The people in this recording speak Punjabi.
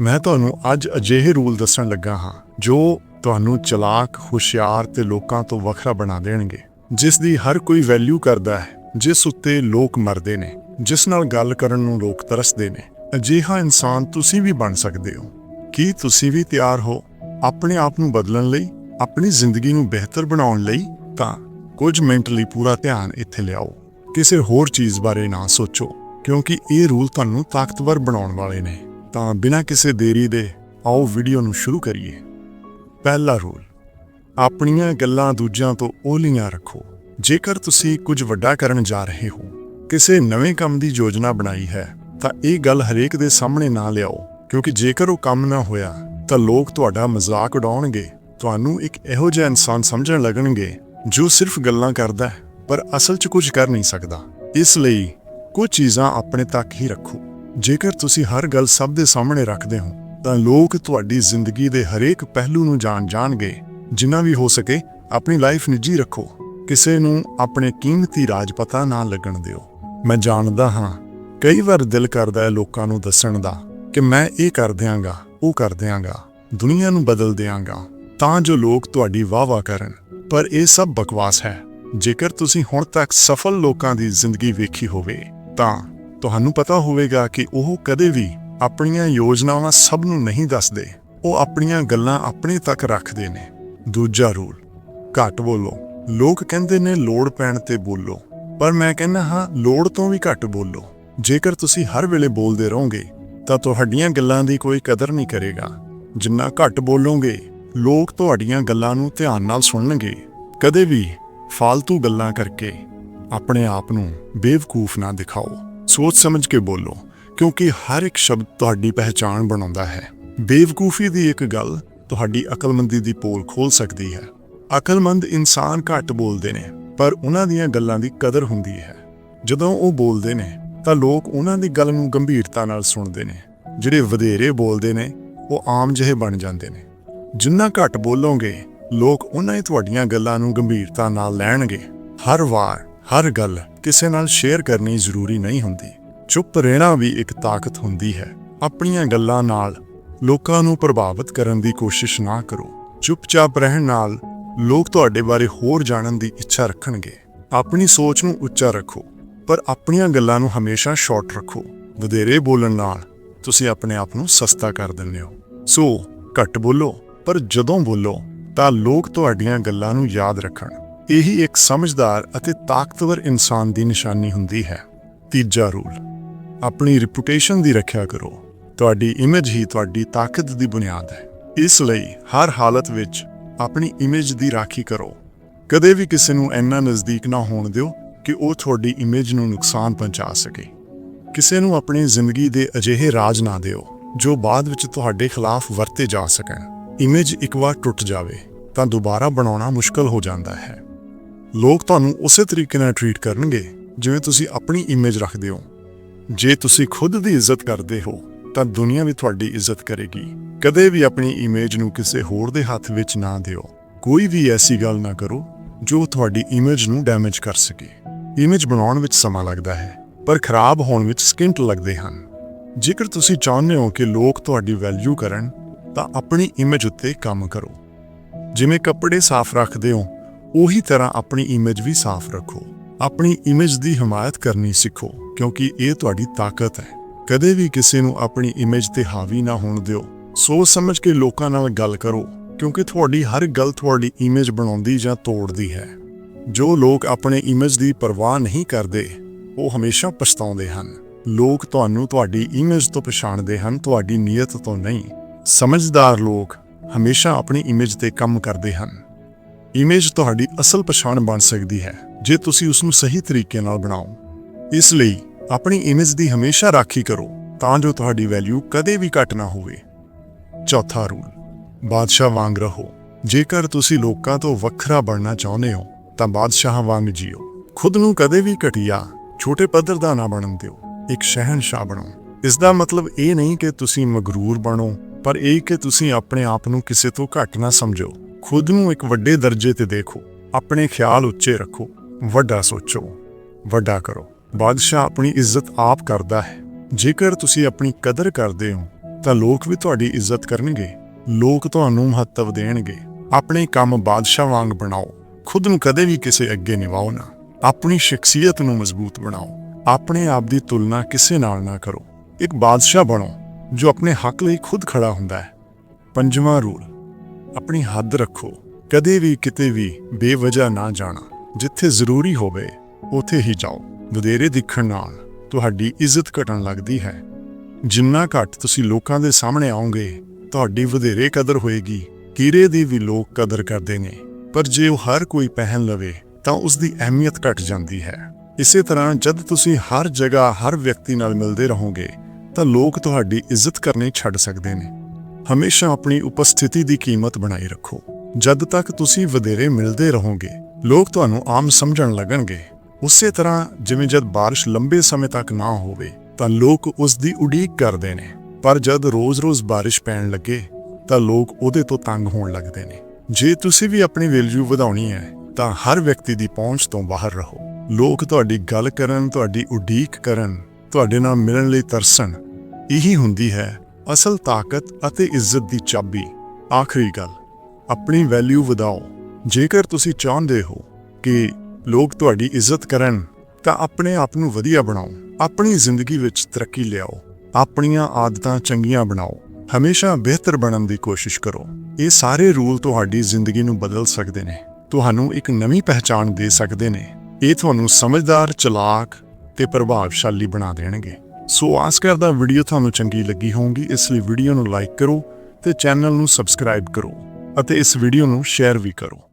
ਮੈਂ ਤੁਹਾਨੂੰ ਅੱਜ ਅਜਿਹੇ ਰੂਲ ਦੱਸਣ ਲੱਗਾ ਹਾਂ, ਜੋ ਤੁਹਾਨੂੰ ਚਲਾਕ, ਹੁਸ਼ਿਆਰ ਤੇ ਲੋਕਾਂ ਤੋਂ ਵੱਖਰਾ ਬਣਾ ਦੇਣਗੇ। ਜਿਸ ਦੀ ਹਰ ਕੋਈ ਵੈਲਿਊ ਕਰਦਾ ਹੈ, ਜਿਸ ਉੱਤੇ ਲੋਕ ਮਰਦੇ ਨੇ, ਜਿਸ ਨਾਲ ਗੱਲ ਕਰਨ ਨੂੰ ਲੋਕ ਤਰਸਦੇ ਨੇ। ਅਜਿਹਾ ਇਨਸਾਨ ਤੁਸੀਂ ਵੀ ਬਣ ਸਕਦੇ ਹੋ। ਕੀ ਤੁਸੀਂ ਵੀ ਤਿਆਰ ਹੋ ਆਪਣੇ ਆਪ ਨੂੰ ਬਦਲਣ ਲਈ, ਆਪਣੀ ਜ਼ਿੰਦਗੀ ਨੂੰ ਬਿਹਤਰ ਬਣਾਉਣ ਲਈ? ਤਾਂ ਕੁਝ ਮਿੰਟ ਲਈ ਪੂਰਾ ਧਿਆਨ ਇੱਥੇ ਲਿਆਓ। ਕਿਸੇ ਹੋਰ ਚੀਜ਼ ਬਾਰੇ ਨਾ ਸੋਚੋ, ਕਿਉਂਕਿ ਇਹ ਰੂਲ ਤੁਹਾਨੂੰ ਤਾਕਤਵਰ ਬਣਾਉਣ ਵਾਲੇ ਨੇ। ਤਾਂ ਬਿਨਾਂ ਕਿਸੇ ਦੇਰੀ ਦੇ ਆਓ ਵੀਡੀਓ ਨੂੰ ਸ਼ੁਰੂ ਕਰੀਏ। ਪਹਿਲਾ ਰੂਲ, ਆਪਣੀਆਂ ਗੱਲਾਂ ਦੂਜਿਆਂ ਤੋਂ ਓਲੀਆਂ ਰੱਖੋ। ਜੇਕਰ ਤੁਸੀਂ ਕੁਝ ਵੱਡਾ ਕਰਨ ਜਾ ਰਹੇ ਹੋ, ਕਿਸੇ ਨਵੇਂ ਕੰਮ ਦੀ ਯੋਜਨਾ ਬਣਾਈ ਹੈ, ਤਾਂ ਇਹ ਗੱਲ ਹਰੇਕ ਦੇ ਸਾਹਮਣੇ ਨਾ ਲਿਆਓ, ਕਿਉਂਕਿ ਜੇਕਰ ਉਹ ਕੰਮ ਨਾ ਹੋਇਆ, ਤਾਂ ਲੋਕ ਤੁਹਾਡਾ ਮਜ਼ਾਕ ਉਡਾਉਣਗੇ। ਤੁਹਾਨੂੰ ਇੱਕ ਇਹੋ ਜਿਹਾ ਇਨਸਾਨ ਸਮਝਣ ਲੱਗਣਗੇ, ਜੋ ਸਿਰਫ ਗੱਲਾਂ ਕਰਦਾ ਹੈ, ਪਰ ਅਸਲ 'ਚ ਕੁਝ ਕਰ ਨਹੀਂ ਸਕਦਾ। ਇਸ ਲਈ ਕੁਝ ਚੀਜ਼ਾਂ ਆਪਣੇ ਤੱਕ ਹੀ ਰੱਖੋ। ਜੇਕਰ ਤੁਸੀਂ ਹਰ ਗੱਲ ਸਭ ਦੇ ਸਾਹਮਣੇ ਰੱਖਦੇ ਹੋ, ਤਾਂ ਲੋਕ ਤੁਹਾਡੀ ਜ਼ਿੰਦਗੀ ਦੇ ਹਰੇਕ ਪਹਿਲੂ ਨੂੰ ਜਾਣ ਜਾਣਗੇ। ਜਿੰਨਾ ਵੀ ਹੋ ਸਕੇ, ਆਪਣੀ ਲਾਈਫ ਨਿੱਜੀ ਰੱਖੋ। ਕਿਸੇ ਨੂੰ ਆਪਣੇ ਕੀਮਤੀ ਰਾਜ ਪਤਾ ਨਾ ਲੱਗਣ ਦਿਓ। ਮੈਂ ਜਾਣਦਾ ਹਾਂ, ਕਈ ਵਾਰ ਦਿਲ ਕਰਦਾ ਹੈ ਲੋਕਾਂ ਨੂੰ ਦੱਸਣ ਦਾ, ਕਿ ਮੈਂ ਇਹ ਕਰ ਦਿਆਂਗਾ, ਉਹ ਕਰ ਦਿਆਂਗਾ, ਦੁਨੀਆ ਨੂੰ ਬਦਲ ਦਿਆਂਗਾ। ਤਾਂ ਜੋ ਲੋਕ ਤੁਹਾਡੀ ਵਾਹ-ਵਾਹ ਕਰਨ। ਪਰ ਇਹ ਸਭ ਬਕਵਾਸ ਹੈ। ਜੇਕਰ ਤੁਸੀਂ ਹੁਣ ਤੱਕ ਸਫਲ ਲੋਕਾਂ ਦੀ ਜ਼ਿੰਦਗੀ ਵੇਖੀ ਹੋਵੇ, ਤਾਂ ਤੁਹਾਨੂੰ ਪਤਾ ਹੋਵੇਗਾ ਕਿ ਉਹ ਕਦੇ ਵੀ ਆਪਣੀਆਂ ਯੋਜਨਾਵਾਂ ਸਭ ਨੂੰ ਨਹੀਂ ਦੱਸਦੇ। ਉਹ ਆਪਣੀਆਂ ਗੱਲਾਂ ਆਪਣੇ ਤੱਕ ਰੱਖਦੇ ਨੇ। ਦੂਜਾ ਰੂਲ, ਘੱਟ ਬੋਲੋ। ਲੋਕ ਕਹਿੰਦੇ ਨੇ ਲੋੜ ਪੈਣ ਤੇ ਬੋਲੋ। ਪਰ ਮੈਂ ਕਹਿੰਦਾ ਹਾਂ, ਲੋੜ ਤੋਂ ਵੀ ਘੱਟ ਬੋਲੋ। ਜੇਕਰ ਤੁਸੀਂ ਹਰ ਵੇਲੇ ਬੋਲਦੇ ਰਹੋਗੇ, ਤਾਂ ਤੁਹਾਡੀਆਂ ਗੱਲਾਂ ਦੀ ਕੋਈ ਕਦਰ ਨਹੀਂ ਕਰੇਗਾ। ਜਿੰਨਾ ਘੱਟ ਬੋਲੋਗੇ, ਲੋਕ ਤੁਹਾਡੀਆਂ ਗੱਲਾਂ ਨੂੰ ਧਿਆਨ ਨਾਲ ਸੁਣਨਗੇ। ਕਦੇ ਵੀ ਫालतू ਗੱਲਾਂ ਕਰਕੇ ਆਪਣੇ ਆਪ ਨੂੰ ਬੇਵਕੂਫ ਨਾ ਦਿਖਾਓ। ਸੋਚ ਸਮਝ ਕੇ ਬੋਲੋ, ਕਿਉਂਕਿ ਹਰ ਇੱਕ ਸ਼ਬਦ ਤੁਹਾਡੀ ਪਹਿਚਾਣ ਬਣਾਉਂਦਾ ਹੈ। ਬੇਵਕੂਫੀ ਦੀ ਇੱਕ ਗੱਲ ਤੁਹਾਡੀ ਅਕਲਮੰਦੀ ਦੀ ਪੋਲ ਖੋਲ ਸਕਦੀ ਹੈ। ਅਕਲਮੰਦ ਇਨਸਾਨ ਘੱਟ ਬੋਲਦੇ ਨੇ, ਪਰ ਉਹਨਾਂ ਦੀਆਂ ਗੱਲਾਂ ਦੀ ਕਦਰ ਹੁੰਦੀ ਹੈ। ਜਦੋਂ ਉਹ ਬੋਲਦੇ ਨੇ, ਤਾਂ ਲੋਕ ਉਹਨਾਂ ਦੀ ਗੱਲ ਨੂੰ ਗੰਭੀਰਤਾ ਨਾਲ ਸੁਣਦੇ ਨੇ। ਜਿਹੜੇ ਵਧੇਰੇ ਬੋਲਦੇ ਨੇ, ਉਹ ਆਮ ਜਿਹੇ ਬਣ ਜਾਂਦੇ ਨੇ। ਜਿੰਨਾ ਘੱਟ ਬੋਲੋਗੇ, ਲੋਕ ਉਹਨਾਂ ਹੀ ਤੁਹਾਡੀਆਂ ਗੱਲਾਂ ਨੂੰ ਗੰਭੀਰਤਾ ਨਾਲ ਲੈਣਗੇ। ਹਰ ਵਾਰ, ਹਰ ਗੱਲ ਕਿਸੇ ਨਾਲ ਸ਼ੇਅਰ ਕਰਨੀ ਜ਼ਰੂਰੀ ਨਹੀਂ ਹੁੰਦੀ। ਚੁੱਪ ਰਹਿਣਾ ਵੀ ਇੱਕ ਤਾਕਤ ਹੁੰਦੀ ਹੈ। ਆਪਣੀਆਂ ਗੱਲਾਂ ਨਾਲ ਲੋਕਾਂ ਨੂੰ ਪ੍ਰਭਾਵਿਤ ਕਰਨ ਦੀ ਕੋਸ਼ਿਸ਼ ਨਾ ਕਰੋ। ਚੁੱਪਚਾਪ ਰਹਿਣ ਨਾਲ ਲੋਕ ਤੁਹਾਡੇ ਬਾਰੇ ਹੋਰ ਜਾਣਨ ਦੀ ਇੱਛਾ ਰੱਖਣਗੇ। ਆਪਣੀ ਸੋਚ ਨੂੰ ਉੱਚਾ ਰੱਖੋ, ਪਰ ਆਪਣੀਆਂ ਗੱਲਾਂ ਨੂੰ ਹਮੇਸ਼ਾ ਸ਼ਾਰਟ ਰੱਖੋ। ਵਧੇਰੇ ਬੋਲਣ ਨਾਲ ਤੁਸੀਂ ਆਪਣੇ ਆਪ ਨੂੰ ਸਸਤਾ ਕਰ ਦਿੰਦੇ ਹੋ। ਸੋ ਘੱਟ ਬੋਲੋ, ਪਰ ਜਦੋਂ ਬੋਲੋ ਤਾਂ ਲੋਕ ਤੁਹਾਡੀਆਂ ਗੱਲਾਂ ਨੂੰ ਯਾਦ ਰੱਖਣ। ਇਹੀ ਇੱਕ ਸਮਝਦਾਰ ਅਤੇ ਤਾਕਤਵਰ ਇਨਸਾਨ ਦੀ ਨਿਸ਼ਾਨੀ ਹੁੰਦੀ ਹੈ। ਤੀਜਾ ਰੂਲ, ਆਪਣੀ ਰਿਪੂਟੇਸ਼ਨ ਦੀ ਰੱਖਿਆ ਕਰੋ। ਤੁਹਾਡੀ ਇਮੇਜ ਹੀ ਤੁਹਾਡੀ ਤਾਕਤ ਦੀ ਬੁਨਿਆਦ ਹੈ। ਇਸ ਲਈ ਹਰ ਹਾਲਤ ਵਿੱਚ ਆਪਣੀ ਇਮੇਜ ਦੀ ਰਾਖੀ ਕਰੋ। ਕਦੇ ਵੀ ਕਿਸੇ ਨੂੰ ਇੰਨਾ ਨਜ਼ਦੀਕ ਨਾ ਹੋਣ ਦਿਓ ਕਿ ਉਹ ਤੁਹਾਡੀ ਇਮੇਜ ਨੂੰ ਨੁਕਸਾਨ ਪਹੁੰਚਾ ਸਕੇ। ਕਿਸੇ ਨੂੰ ਆਪਣੀ ਜ਼ਿੰਦਗੀ ਦੇ ਅਜਿਹੇ ਰਾਜ ਨਾ ਦਿਓ, ਜੋ ਬਾਅਦ ਵਿੱਚ ਤੁਹਾਡੇ ਖਿਲਾਫ ਵਰਤੇ ਜਾ ਸਕਣ। ਇਮੇਜ ਇੱਕ ਵਾਰ ਟੁੱਟ ਜਾਵੇ, ਤਾਂ ਦੁਬਾਰਾ ਬਣਾਉਣਾ ਮੁਸ਼ਕਲ ਹੋ ਜਾਂਦਾ ਹੈ। ਲੋਕ ਤੁਹਾਨੂੰ ਉਸੇ ਤਰੀਕੇ ਨਾਲ ਟਰੀਟ ਕਰਨਗੇ, ਜਿਵੇਂ ਤੁਸੀਂ ਆਪਣੀ ਇਮੇਜ ਰੱਖਦੇ ਹੋ। ਜੇ ਤੁਸੀਂ ਖੁਦ ਦੀ ਇੱਜ਼ਤ ਕਰਦੇ ਹੋ, ਤਾਂ ਦੁਨੀਆ ਵੀ ਤੁਹਾਡੀ ਇੱਜ਼ਤ ਕਰੇਗੀ। ਕਦੇ ਵੀ ਆਪਣੀ ਇਮੇਜ ਨੂੰ ਕਿਸੇ ਹੋਰ ਦੇ ਹੱਥ ਵਿੱਚ ਨਾ ਦਿਓ। ਕੋਈ ਵੀ ਐਸੀ ਗੱਲ ਨਾ ਕਰੋ, ਜੋ ਤੁਹਾਡੀ ਇਮੇਜ ਨੂੰ ਡੈਮੇਜ ਕਰ ਸਕੇ। ਇਮੇਜ ਬਣਾਉਣ ਵਿੱਚ ਸਮਾਂ ਲੱਗਦਾ ਹੈ, ਪਰ ਖਰਾਬ ਹੋਣ ਵਿੱਚ ਸਕਿੰਟ ਲੱਗਦੇ ਹਨ। ਜੇਕਰ ਤੁਸੀਂ ਚਾਹੁੰਦੇ ਹੋ ਕਿ ਲੋਕ ਤੁਹਾਡੀ ਵੈਲਿਊ ਕਰਨ, ਤਾਂ ਆਪਣੀ ਇਮੇਜ ਉੱਤੇ ਕੰਮ ਕਰੋ। ਜਿਵੇਂ ਕੱਪੜੇ ਸਾਫ਼ ਰੱਖਦੇ ਹੋ ਉਹੀ ਤਰ੍ਹਾਂ ਆਪਣੀ ਇਮੇਜ ਵੀ ਸਾਫ਼ ਰੱਖੋ। ਆਪਣੀ ਇਮੇਜ ਦੀ ਹਮਾਇਤ ਕਰਨੀ ਸਿੱਖੋ, ਕਿਉਂਕਿ ਇਹ ਤੁਹਾਡੀ ਤਾਕਤ ਹੈ। ਕਦੇ ਵੀ ਕਿਸੇ ਨੂੰ ਆਪਣੀ ਇਮੇਜ ਤੇ ਹਾਵੀ ਨਾ ਹੋਣ ਦਿਓ। ਸੋਚ ਸਮਝ ਕੇ ਲੋਕਾਂ ਨਾਲ ਗੱਲ ਕਰੋ, ਕਿਉਂਕਿ ਤੁਹਾਡੀ ਹਰ ਗੱਲ ਤੁਹਾਡੀ ਇਮੇਜ ਬਣਾਉਂਦੀ ਜਾਂ ਤੋੜਦੀ ਹੈ। ਜੋ ਲੋਕ ਆਪਣੇ ਇਮੇਜ ਦੀ ਪਰਵਾਹ ਨਹੀਂ ਕਰਦੇ, ਉਹ ਹਮੇਸ਼ਾ ਪਛਤਾਉਂਦੇ ਹਨ। ਲੋਕ ਤੁਹਾਨੂੰ ਤੁਹਾਡੀ ਇਮੇਜ ਤੋਂ ਪਛਾਣਦੇ ਹਨ, ਤੁਹਾਡੀ ਨੀਅਤ ਤੋਂ ਨਹੀਂ। ਸਮਝਦਾਰ ਲੋਕ ਹਮੇਸ਼ਾ ਆਪਣੀ ਇਮੇਜ ਤੇ ਕੰਮ ਕਰਦੇ ਹਨ। ਇਮੇਜ ਤੁਹਾਡੀ ਅਸਲ ਪਛਾਣ ਬਣ ਸਕਦੀ ਹੈ, ਜੇ ਤੁਸੀਂ ਉਸ ਨੂੰ ਸਹੀ ਤਰੀਕੇ ਨਾਲ ਬਣਾਓ। ਇਸ ਲਈ ਆਪਣੀ ਇਮੇਜ ਦੀ ਹਮੇਸ਼ਾ ਰਾਖੀ ਕਰੋ, ਤਾਂ ਜੋ ਤੁਹਾਡੀ ਵੈਲਿਊ ਕਦੇ ਵੀ ਘਟ ਨਾ ਹੋਵੇ। ਚੌਥਾ ਰੂਲ ਬਾਦਸ਼ਾਹ ਵਾਂਗ ਰਹੋ। ਜੇਕਰ ਤੁਸੀਂ ਲੋਕਾਂ ਤੋਂ ਵੱਖਰਾ ਬਣਨਾ ਚਾਹੁੰਦੇ ਹੋ, ਤਾਂ ਬਾਦਸ਼ਾਹ ਵਾਂਗ ਜੀਓ। ਖੁਦ ਨੂੰ ਕਦੇ ਵੀ ਘਟੀਆ, ਛੋਟੇ ਪੱਧਰ ਦਾ ਨਾ ਬਣਨ ਦਿਓ। ਇੱਕ ਸ਼ਹਿਨशाह ਬਣੋ। ਇਸ ਦਾ ਮਤਲਬ ਇਹ ਨਹੀਂ ਕਿ ਤੁਸੀਂ ਮਗਰੂਰ ਬਣੋ, ਪਰ ਇਹ ਕਿ ਤੁਸੀਂ ਆਪਣੇ ਆਪ ਨੂੰ ਕਿਸੇ ਤੋਂ ਘੱਟ ਨਾ ਸਮਝੋ। ਖੁਦ ਨੂੰ ਇੱਕ ਵੱਡੇ ਦਰਜੇ ਤੇ ਦੇਖੋ। ਆਪਣੇ ਖਿਆਲ ਉੱਚੇ ਰੱਖੋ। ਵੱਡਾ ਸੋਚੋ। ਵੱਡਾ ਕਰੋ। ਬਾਦਸ਼ਾਹ ਆਪਣੀ ਇੱਜ਼ਤ ਆਪ ਕਰਦਾ ਹੈ। ਜੇਕਰ ਤੁਸੀਂ ਆਪਣੀ ਕਦਰ ਕਰਦੇ ਹੋ, ਤਾਂ ਲੋਕ ਵੀ ਤੁਹਾਡੀ ਇੱਜ਼ਤ ਕਰਨਗੇ। ਲੋਕ ਤੁਹਾਨੂੰ ਮਹੱਤਵ ਦੇਣਗੇ। ਆਪਣੇ ਕੰਮ ਬਾਦਸ਼ਾਹ ਵਾਂਗ ਬਣਾਓ। ਖੁਦ ਨੂੰ ਕਦੇ ਵੀ ਕਿਸੇ ਅੱਗੇ ਨਿਵਾਓ ਨਾ। ਆਪਣੀ ਸ਼ਖਸੀਅਤ ਨੂੰ ਮਜ਼ਬੂਤ ਬਣਾਓ। ਆਪਣੇ ਆਪ ਦੀ ਤੁਲਨਾ ਕਿਸੇ ਨਾਲ ਨਾ ਕਰੋ। ਇੱਕ ਬਾਦਸ਼ਾਹ ਬਣੋ, ਜੋ ਆਪਣੇ ਹੱਕ ਲਈ ਖੁਦ ਖੜਾ ਹੁੰਦਾ ਹੈ। ਪੰਜਵਾਂ ਰੂਲ। ਆਪਣੀ ਹੱਦ ਰੱਖੋ। ਕਦੇ ਵੀ ਕਿਤੇ ਵੀ ਬੇਵਜ੍ਹਾ ਨਾ ਜਾਣਾ। ਜਿੱਥੇ ਜ਼ਰੂਰੀ ਹੋਵੇ, ਉਥੇ ਹੀ ਜਾਓ। ਵਧੇਰੇ ਦਿਖਣ ਨਾਲ ਤੁਹਾਡੀ ਇੱਜ਼ਤ ਘਟਣ ਲੱਗਦੀ ਹੈ। ਜਿੰਨਾ ਘੱਟ ਤੁਸੀਂ ਲੋਕਾਂ ਦੇ ਸਾਹਮਣੇ ਆਓਗੇ, ਤੁਹਾਡੀ ਵਧੇਰੇ ਕਦਰ ਹੋਏਗੀ। ਕੀਰੇ ਦੀ ਵੀ ਲੋਕ ਕਦਰ ਕਰਦੇ ਨੇ। ਪਰ ਜੇ ਉਹ ਹਰ ਕੋਈ ਪਹਿਨ ਲਵੇ, ਤਾਂ ਉਸ ਦੀ ਅਹਿਮੀਅਤ ਘਟ ਜਾਂਦੀ ਹੈ। ਇਸੇ ਤਰ੍ਹਾਂ ਜਦ ਤੁਸੀਂ ਹਰ ਜਗ੍ਹਾ ਹਰ ਵਿਅਕਤੀ ਨਾਲ ਮਿਲਦੇ ਰਹੋਗੇ, ਤਾਂ ਲੋਕ ਤੁਹਾਡੀ ਇੱਜ਼ਤ ਕਰਨੀ ਛੱਡ ਸਕਦੇ ਨੇ। ਹਮੇਸ਼ਾ ਆਪਣੀ ਉਪਸਥਿਤੀ ਦੀ ਕੀਮਤ ਬਣਾਈ ਰੱਖੋ। ਜਦ ਤੱਕ ਤੁਸੀਂ ਵਧੇਰੇ ਮਿਲਦੇ ਰਹੋਗੇ, ਲੋਕ ਤੁਹਾਨੂੰ ਆਮ ਸਮਝਣ ਲੱਗਣਗੇ। ਉਸੇ ਤਰ੍ਹਾਂ ਜਿਵੇਂ ਜਦ ਬਾਰਿਸ਼ ਲੰਬੇ ਸਮੇਂ ਤੱਕ ਨਾ ਹੋਵੇ, ਤਾਂ ਲੋਕ ਉਸ ਦੀ ਉਡੀਕ ਕਰਦੇ ਨੇ। ਪਰ ਜਦ ਰੋਜ਼-ਰੋਜ਼ ਬਾਰਿਸ਼ ਪੈਣ ਲੱਗੇ, ਤਾਂ ਲੋਕ ਉਹਦੇ ਤੋਂ ਤੰਗ ਹੋਣ ਲੱਗਦੇ ਨੇ। ਜੇ ਤੁਸੀਂ ਵੀ ਆਪਣੀ ਵੈਲਿਊ ਵਧਾਉਣੀ ਹੈ, ਤਾਂ ਹਰ ਵਿਅਕਤੀ ਦੀ ਪਹੁੰਚ ਤੋਂ ਬਾਹਰ ਰਹੋ। ਲੋਕ ਤੁਹਾਡੀ ਗੱਲ ਕਰਨ, ਤੁਹਾਡੀ ਉਡੀਕ ਕਰਨ, ਤੁਹਾਡੇ ਨਾਲ ਮਿਲਣ ਲਈ ਤਰਸਣ, ਇਹੀ ਹੁੰਦੀ ਹੈ ਅਸਲ ਤਾਕਤ ਅਤੇ ਇੱਜ਼ਤ ਦੀ ਚਾਬੀ। ਆਖਰੀ ਗੱਲ, ਆਪਣੀ ਵੈਲਿਊ ਵਧਾਓ। ਜੇਕਰ ਤੁਸੀਂ ਚਾਹੁੰਦੇ ਹੋ ਕਿ ਲੋਕ ਤੁਹਾਡੀ ਇੱਜ਼ਤ ਕਰਨ, ਤਾਂ ਆਪਣੇ ਆਪ ਨੂੰ ਵਧੀਆ ਬਣਾਓ। ਆਪਣੀ ਜ਼ਿੰਦਗੀ ਵਿੱਚ ਤਰੱਕੀ ਲਿਆਓ। ਆਪਣੀਆਂ ਆਦਤਾਂ ਚੰਗੀਆਂ ਬਣਾਓ। ਹਮੇਸ਼ਾ ਬਿਹਤਰ ਬਣਨ ਦੀ ਕੋਸ਼ਿਸ਼ ਕਰੋ। ਇਹ ਸਾਰੇ ਰੂਲ ਤੁਹਾਡੀ ਜ਼ਿੰਦਗੀ ਨੂੰ ਬਦਲ ਸਕਦੇ ਨੇ। ਤੁਹਾਨੂੰ ਇੱਕ ਨਵੀਂ ਪਹਿਚਾਣ ਦੇ ਸਕਦੇ ਨੇ। ਇਹ ਤੁਹਾਨੂੰ ਸਮਝਦਾਰ, ਚਲਾਕ ਤੇ ਪ੍ਰਭਾਵਸ਼ਾਲੀ ਬਣਾ ਦੇਣਗੇ। ਸੋ ਆਸ ਕਰਦਾ ਵੀਡੀਓ ਤੁਹਾਨੂੰ ਚੰਗੀ ਲੱਗੀ ਹੋਵੇਗੀ ਇਸ ਲਈ ਵੀਡੀਓ ਨੂੰ ਲਾਈਕ ਕਰੋ ਤੇ ਚੈਨਲ ਨੂੰ ਸਬਸਕ੍ਰਾਈਬ ਕਰੋ ਅਤੇ ਇਸ ਵੀਡੀਓ ਨੂੰ ਸ਼ੇਅਰ ਵੀ ਕਰੋ।